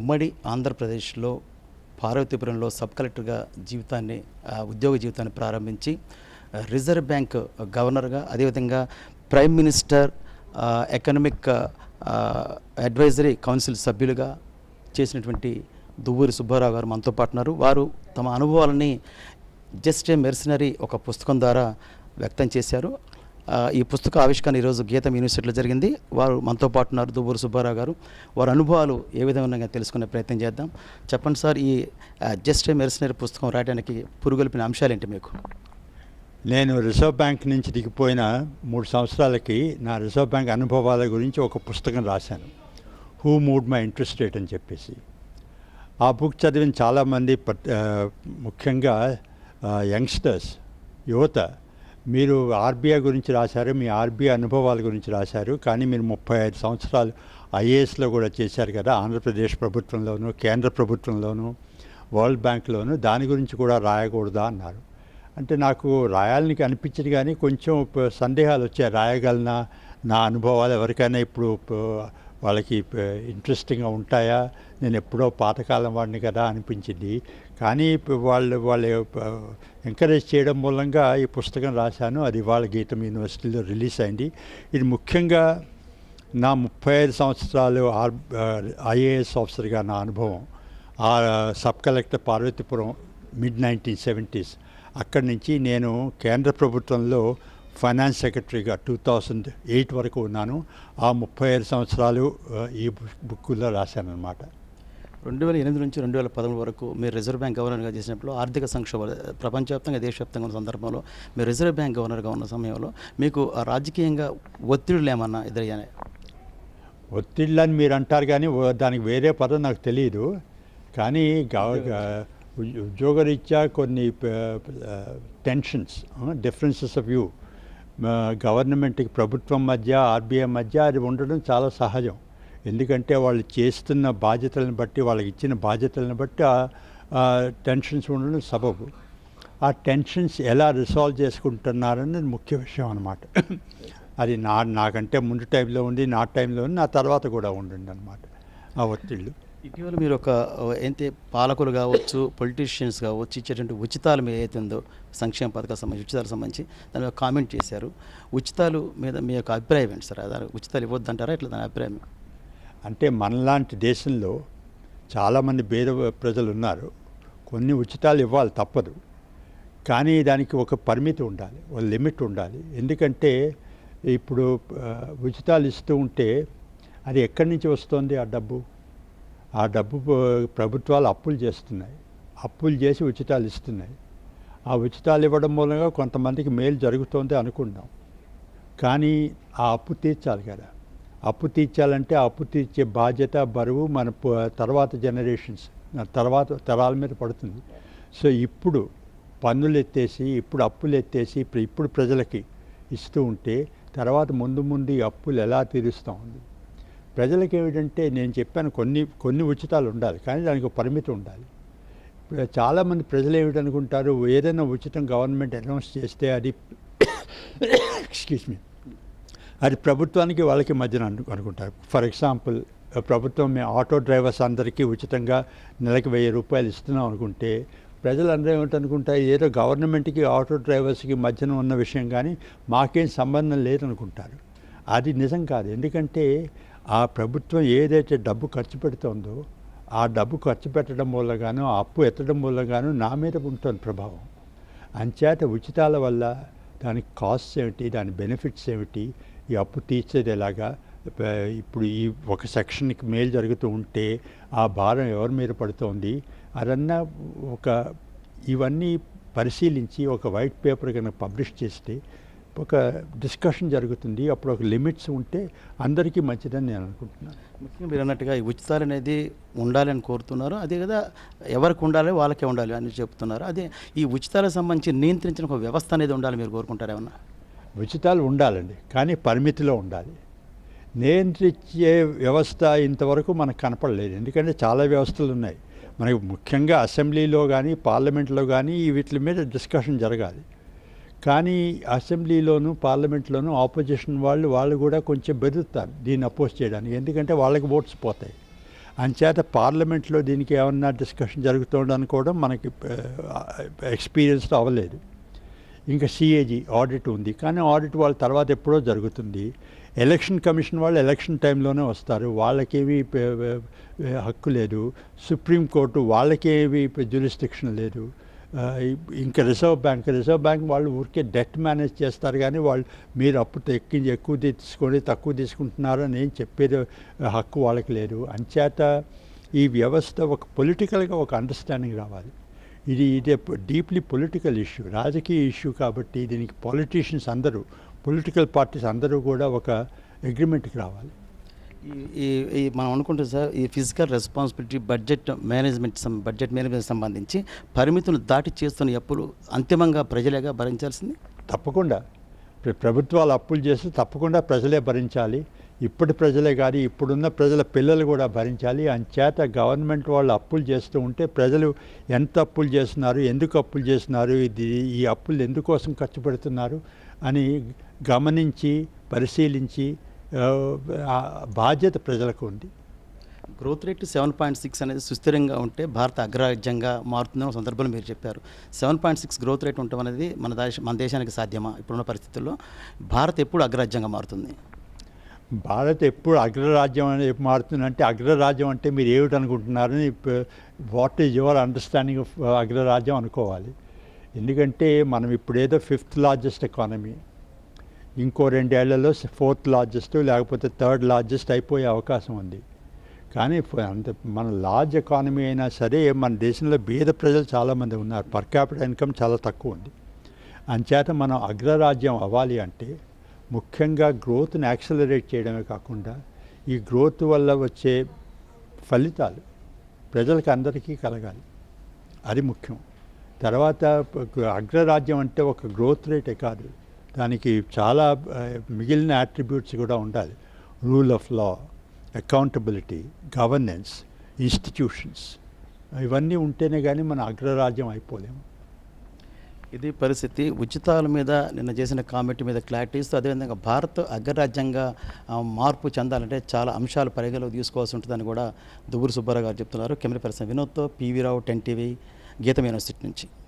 ఉమ్మడి ఆంధ్రప్రదేశ్లో పార్వతీపురంలో సబ్ కలెక్టర్గా జీవితాన్ని ఉద్యోగ జీవితాన్ని ప్రారంభించి రిజర్వ్ బ్యాంక్ గవర్నర్గా అదేవిధంగా prime minister economic economic advisory council సభ్యులుగా చేసినటువంటి దువ్వూరి సుబ్బారావు గారు మనతో పాటున్నారు వారు తమ అనుభవాలని జస్ట్ ఏ మెర్సినరీ ఒక పుస్తకం ద్వారా వ్యక్తం చేశారు. ఈ పుస్తక ఆవిష్కరణ ఈరోజు గీతం యూనివర్సిటీలో జరిగింది. వారు మనతో పాటు ఉన్నారు దువ్వూరు సుబ్బారావు గారు. వారి అనుభవాలు ఏ విధంగా తెలుసుకునే ప్రయత్నం చేద్దాం. చెప్పండి సార్ ఈ జస్ట్ మెరిసినరీ పుస్తకం రాయడానికి పురుగొల్పిన అంశాలు ఏంటి మీకు? నేను రిజర్వ్ బ్యాంక్ నుంచి దిగిపోయిన మూడు సంవత్సరాలకి నా రిజర్వ్ బ్యాంక్ అనుభవాల గురించి ఒక పుస్తకం రాశాను. Who moved my interest rate అని చెప్పేసి. ఆ బుక్ చదివిన చాలామంది ముఖ్యంగా యంగ్స్టర్స్ యువత మీరు ఆర్బీఐ గురించి రాశారు మీ ఆర్బీఐ అనుభవాల గురించి రాశారు కానీ మీరు ముప్పై ఐదు సంవత్సరాలు ఐఏఎస్లో కూడా చేశారు కదా ఆంధ్రప్రదేశ్ ప్రభుత్వంలోను కేంద్ర ప్రభుత్వంలోను వరల్డ్ బ్యాంక్లోను దాని గురించి కూడా రాయకూడదా అన్నారు. అంటే నాకు రాయాలని అనిపించింది కానీ కొంచెం సందేహాలు వచ్చాయి. రాయగలనా? నా అనుభవాలు ఎవరికైనా ఇప్పుడు వాళ్ళకి ఇంట్రెస్టింగ్గా ఉంటాయా? నేను ఎప్పుడో పాతకాలం వాడిని కదా అనిపించింది. కానీ వాళ్ళు వాళ్ళ ఎంకరేజ్ చేయడం మూలంగా ఈ పుస్తకం రాశాను. అది ఇవాళ గీతం యూనివర్సిటీలో రిలీజ్ అయింది. ఇది ముఖ్యంగా నా ముప్పై ఐదు సంవత్సరాలు ఆర్ ఐఏఎస్ ఆఫీసర్గా నా అనుభవం. ఆ sub collector Parvathipuram mid nineteen seventies. అక్కడి నుంచి నేను కేంద్ర ప్రభుత్వంలో ఫైనాన్స్ సెక్రటరీగా టూ థౌజండ్ ఎయిట్ వరకు ఉన్నాను. ఆ ముప్పై ఐదు సంవత్సరాలు ఈ బుక్ బుక్కులో రాశానమాట రెండు వేల ఎనిమిది నుంచి రెండు వేల పదమూడు వరకు మీరు రిజర్వ్ బ్యాంక్ గవర్నర్గా చేసినప్పుడు ఆర్థిక సంక్షోభ ప్రపంచవ్యాప్తంగా దేశవ్యాప్తంగా ఉన్న సందర్భంలో మీరు రిజర్వ్ బ్యాంక్ గవర్నర్గా ఉన్న సమయంలో మీకు రాజకీయంగా ఒత్తిడులు ఏమన్నా ఎదురయ్యాయి? ఒత్తిళ్ళని మీరు అంటారు కానీ దానికి వేరే పదం నాకు తెలియదు కానీ ఉద్యోగరీత్యా కొన్ని టెన్షన్స్ డిఫరెన్సెస్ ఆఫ్ వ్యూ గవర్నమెంట్కి ప్రభుత్వం మధ్య ఆర్బీఐ మధ్య అది ఉండడం చాలా సహజం. ఎందుకంటే వాళ్ళు చేస్తున్న బాధ్యతలను బట్టి వాళ్ళకి ఇచ్చిన బాధ్యతలను బట్టి ఆ టెన్షన్స్ ఉండడం సబబు. ఆ టెన్షన్స్ ఎలా రిసాల్వ్ చేసుకుంటున్నారనేది ముఖ్య విషయం అనమాట అది నా నాకంటే ముందు టైంలో ఉంది నా టైంలో ఉంది నా తర్వాత కూడా ఉండండి అనమాట ఆ ఒత్తిళ్ళు. ఇటీవల మీరు ఒక ఏంటి పాలకులు కావచ్చు పొలిటీషియన్స్ కావచ్చు ఇచ్చేటువంటి ఉచితాలు మీద ఏదైతే ఉందో సంక్షేమ పథకాలకు సంబంధించి ఉచితాలకు సంబంధించి దాని మీద కామెంట్ చేశారు. ఉచితాలు మీద మీ యొక్క అభిప్రాయం ఏంటి సార్? ఉచితాలు ఇవ్వద్దంటారా? ఇట్లా దాని అభిప్రాయం? అంటే మనలాంటి దేశంలో చాలామంది పేద ప్రజలు ఉన్నారు కొన్ని ఉచితాలు ఇవ్వాలి తప్పదు. కానీ దానికి ఒక పరిమితి ఉండాలి ఒక లిమిట్ ఉండాలి. ఎందుకంటే ఇప్పుడు ఉచితాలు ఇస్తూ ఉంటే అది ఎక్కడి నుంచి వస్తుంది ఆ డబ్బు? ఆ డబ్బు ప్రభుత్వాలు అప్పులు చేస్తున్నాయి. అప్పులు చేసి ఉచితాలు ఇస్తున్నాయి. ఆ ఉచితాలు ఇవ్వడం మూలంగా కొంతమందికి మేలు జరుగుతోంది అనుకుందాం. కానీ ఆ అప్పు తీర్చాలి కదా. అప్పు తీర్చాలంటే అప్పు తీర్చే బాధ్యత బరువు మన తర్వాత జనరేషన్స్ తర్వాత తరాల మీద పడుతుంది. సో ఇప్పుడు పన్నులు ఎత్తేసి ఇప్పుడు అప్పులు ఎత్తేసి ఇప్పుడు ఇప్పుడు ప్రజలకి ఇస్తూ ఉంటే తర్వాత ముందు ముందు ఈ అప్పులు ఎలా తీరుస్తూ ఉంది? ప్రజలకి ఏమిటంటే నేను చెప్పాను కొన్ని కొన్ని ఉచితాలు ఉండాలి కానీ దానికి ఒక పరిమితి ఉండాలి. ఇప్పుడు చాలామంది ప్రజలు ఏమిటనుకుంటారు? ఏదైనా ఉచితం గవర్నమెంట్ అనౌన్స్ చేస్తే అది ఎక్స్క్యూజ్ మీ అది ప్రభుత్వానికి వాళ్ళకి మధ్యన అనుకుంటారు. ఫర్ ఎగ్జాంపుల్ ప్రభుత్వం మేము ఆటో డ్రైవర్స్ అందరికీ ఉచితంగా నెలకు వెయ్యి రూపాయలు ఇస్తున్నాం అనుకుంటే ప్రజలందరూ ఏమిటనుకుంటారు ఏదో గవర్నమెంట్కి ఆటో డ్రైవర్స్కి మధ్యన ఉన్న విషయం కానీ మాకేం సంబంధం లేదనుకుంటారు. అది నిజం కాదు. ఎందుకంటే ఆ ప్రభుత్వం ఏదైతే డబ్బు ఖర్చు పెడుతోందో ఆ డబ్బు ఖర్చు పెట్టడం వల్ల ఆ అప్పు ఎత్తడం వల్ల గాను నా మీద ఉంటుంది ప్రభావం. అంచేత ఉచితాల వల్ల దాని కాస్ట్ ఏమిటి దాని బెనిఫిట్స్ ఏమిటి ఈ అప్పు తీర్చేది ఎలాగా ఇప్పుడు ఈ ఒక సెక్షన్కి మేలు జరుగుతూ ఉంటే ఆ భారం ఎవరి మీద పడుతోంది? అదన్నా ఒక ఇవన్నీ పరిశీలించి ఒక వైట్ పేపర్ కనుక పబ్లిష్ చేస్తే ఒక డిస్కషన్ జరుగుతుంది. అప్పుడు ఒక లిమిట్స్ ఉంటే అందరికీ మంచిదని నేను అనుకుంటున్నాను. ముఖ్యంగా మీరు అన్నట్టుగా ఈ ఉచితాలు అనేది ఉండాలని కోరుతున్నారు. అదే కదా ఎవరికి ఉండాలి వాళ్ళకే ఉండాలి అని చెప్తున్నారు. అదే ఈ ఉచితాలకు సంబంధించి నియంత్రించిన ఒక వ్యవస్థ అనేది ఉండాలి మీరు కోరుకుంటారు ఏమన్నా? ఉచితాలు ఉండాలండి కానీ పరిమితిలో ఉండాలి. నియంత్రించే వ్యవస్థ ఇంతవరకు మనకు కనపడలేదు. ఎందుకంటే చాలా వ్యవస్థలు ఉన్నాయి. మనకి ముఖ్యంగా అసెంబ్లీలో కానీ పార్లమెంట్లో కానీ వీటి మీద డిస్కషన్ జరగాలి. కానీ అసెంబ్లీలోనూ పార్లమెంట్లోనూ ఆపోజిషన్ వాళ్ళు వాళ్ళు కూడా కొంచెం బెదురుతారు దీన్ని అపోజ్ చేయడానికి. ఎందుకంటే వాళ్ళకి ఓట్స్ పోతాయి. అంచేత పార్లమెంట్లో దీనికి ఏమన్నా డిస్కషన్ జరుగుతుండనుకోవడం మనకి ఎక్స్పీరియన్స్ అవ్వలేదు. ఇంకా సిఏజీ ఆడిట్ ఉంది. కానీ ఆడిట్ వాళ్ళ తర్వాత ఎప్పుడో జరుగుతుంది. ఎలక్షన్ కమిషన్ వాళ్ళు ఎలక్షన్ టైంలోనే వస్తారు. వాళ్ళకేమీ హక్కు లేదు. సుప్రీంకోర్టు వాళ్ళకేమీ జ్యూరిస్టిక్షన్ లేదు. ఇంకా రిజర్వ్ బ్యాంక్ రిజర్వ్ బ్యాంక్ వాళ్ళు ఊరికే డెట్ మేనేజ్ చేస్తారు కానీ వాళ్ళు మీరు అప్పు ఎక్కి ఎక్కువ తీసుకొని తక్కువ తీసుకుంటున్నారు అని ఏం చెప్పేది హక్కు వాళ్ళకి లేదు. అంచేత ఈ వ్యవస్థ ఒక పొలిటికల్గా ఒక అండర్స్టాండింగ్ రావాలి. ఇది ఇది డీప్లీ పొలిటికల్ ఇష్యూ రాజకీయ ఇష్యూ కాబట్టి దీనికి పొలిటీషియన్స్ అందరూ పొలిటికల్ పార్టీస్ అందరూ కూడా ఒక అగ్రిమెంట్కి రావాలి. ఈ- ఈ మనం అనుకుంటే సార్ ఈ ఫిజికల్ రెస్పాన్సిబిలిటీ బడ్జెట్ మేనేజ్మెంట్ సం- బడ్జెట్ మేనేజ్మెంట్ సంబంధించి పరిమితులు దాటి చేస్తున్న అప్పులు అంతిమంగా ప్రజలేగా భరించాల్సింది? తప్పకుండా. ప్ర- ప్రభుత్వాలు అప్పులు చేస్తే తప్పకుండా ప్రజలే భరించాలి. ఇప్పటి ప్రజలే కాదు ఇప్పుడున్న ప్రజల పిల్లలు కూడా భరించాలి. అంచేత గవర్నమెంట్ వాళ్ళు అప్పులు చేస్తూ ఉంటే ప్రజలు ఎంత అప్పులు చేస్తున్నారు ఎందుకు అప్పులు చేస్తున్నారు ఇది ఈ అప్పులు ఎందుకోసం ఖర్చు పెడుతున్నారు అని గమనించి పరిశీలించి బాధ్యత ప్రజలకు ఉంది. Growth rate seven point six అనేది సుస్థిరంగా ఉంటే భారత అగ్రరాజ్యంగా మారుతుందన్న సందర్భంలో మీరు చెప్పారు. Seven point six growth rate ఉండటం అనేది మన దేశ మన దేశానికి సాధ్యమా ఇప్పుడున్న పరిస్థితుల్లో? భారత్ ఎప్పుడు అగ్రరాజ్యంగా మారుతుంది? భారత్ ఎప్పుడు అగ్రరాజ్యం అనేది మారుతుందంటే అగ్రరాజ్యం అంటే మీరు ఏమిటి అనుకుంటున్నారని what is your understanding of అగ్రరాజ్యం అనుకోవాలి. ఎందుకంటే మనం ఇప్పుడు ఏదో ఫిఫ్త్ లార్జెస్ట్ ఎకానమీ ఇంకో రెండేళ్ళలో ఫోర్త్ లార్జెస్ట్ లేకపోతే థర్డ్ లార్జెస్ట్ అయిపోయే అవకాశం ఉంది. కానీ అంత మన లార్జ్ ఎకానమీ అయినా సరే మన దేశంలో బీద ప్రజలు చాలామంది ఉన్నారు. పర్ క్యాపిటల్ ఇన్కమ్ చాలా తక్కువ ఉంది. అంచేత మనం అగ్రరాజ్యం అవ్వాలి అంటే ముఖ్యంగా గ్రోత్ని యాక్సలరేట్ చేయడమే కాకుండా ఈ గ్రోత్ వల్ల వచ్చే ఫలితాలు ప్రజలకు అందరికీ కలగాలి. అది ముఖ్యం. తర్వాత అగ్రరాజ్యం అంటే ఒక గ్రోత్ రేటే కాదు. దానికి చాలా మిగిలిన యాట్రిబ్యూట్స్ కూడా ఉండాలి. Rule of law accountability governance institutions ఇవన్నీ ఉంటేనే కానీ మన అగ్రరాజ్యం అయిపోలేము. ఇది పరిస్థితి. ఉచితాల మీద నిన్న చేసిన కామెంట్ మీద క్లారిటీ ఇస్తూ అదేవిధంగా భారత్ అగ్రరాజ్యంగా మార్పు చెందాలంటే చాలా అంశాలు పరిగణలోకి తీసుకోవాల్సి ఉంటుందని కూడా దుబ్బురు సుబ్బారావు గారు చెప్తున్నారు. Camera person వినోద్తో PV Rao ten TV Gitam university నుంచి.